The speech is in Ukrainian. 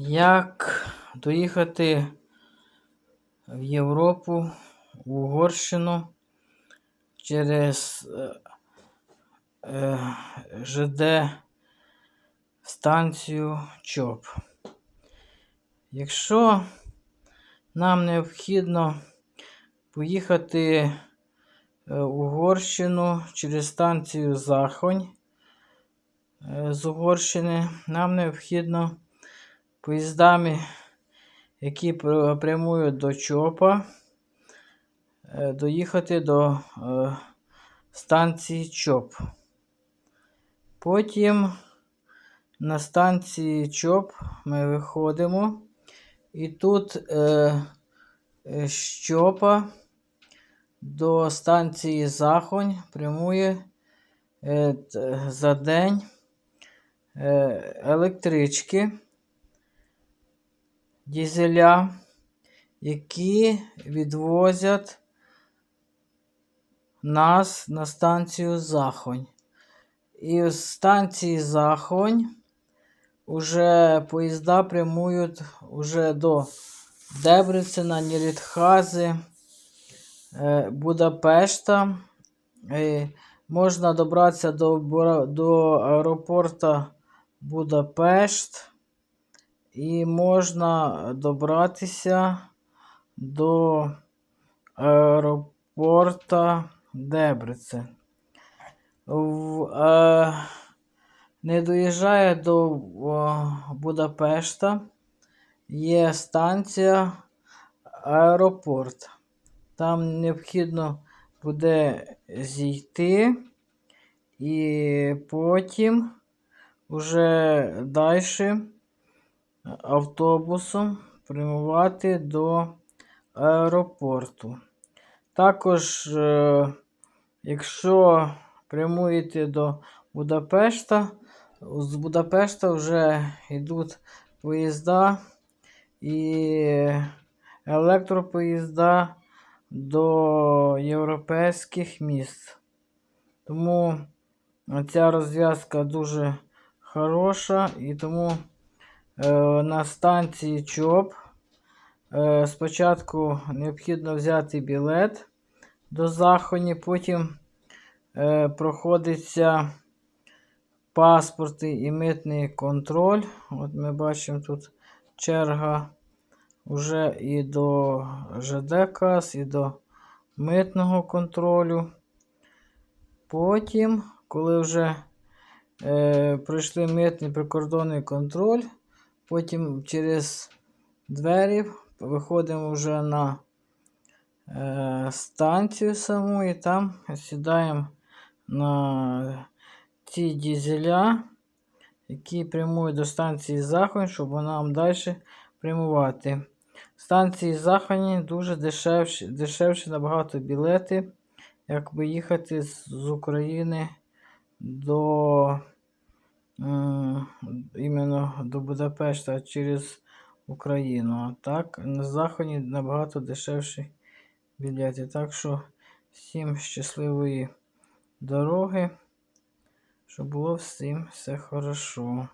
Як доїхати в Європу, в Угорщину через е, е, ЖД станцію ЧОП? Якщо нам необхідно поїхати в Угорщину через станцію Захонь е, з Угорщини, нам необхідно поїздами, які прямують до ЧОПа, е, доїхати до е, станції ЧОП. Потім на станції ЧОП ми виходимо, і тут е, з ЧОПа до станції Захонь прямує за день електрички дізеля, які відвозять нас на станцію Захонь. І з станції Захонь уже поїзда прямують уже до Дебрецена, Нірітхази, е, Будапешта. Можна добратися до, до аеропорту Будапешт. І можна добратися до аеропорта Дебрецен. В, е, не доїжджає до Будапешта. Є станція аеропорт. Там необхідно буде зійти і потім уже далі автобусом прямувати до аеропорту. Також, е, якщо прямуєте до Будапешта, з Будапешта вже йдуть поїзда і електропоїзда до європейських міст. Тому ця розв'язка дуже хороша і тому на станції ЧОП е, спочатку необхідно взяти білет до Захоні, потім е, проходиться паспорти і митний контроль. От ми бачимо тут черга вже і до ЖД кас, і до митного контролю. Потім, коли вже е, пройшли митний прикордонний контроль, потім через двері виходимо вже на е, станцію саму і там сідаємо на ті дізеля, які прямують до станції Захонь, щоб нам далі прямувати. Станції Захоні дуже дешевші, дешевші набагато білети, як би їхати з, України до іменно до Будапешта через Україну. А так, на Заході набагато дешевші білети. Так що всім щасливої дороги, щоб було всім все хорошо.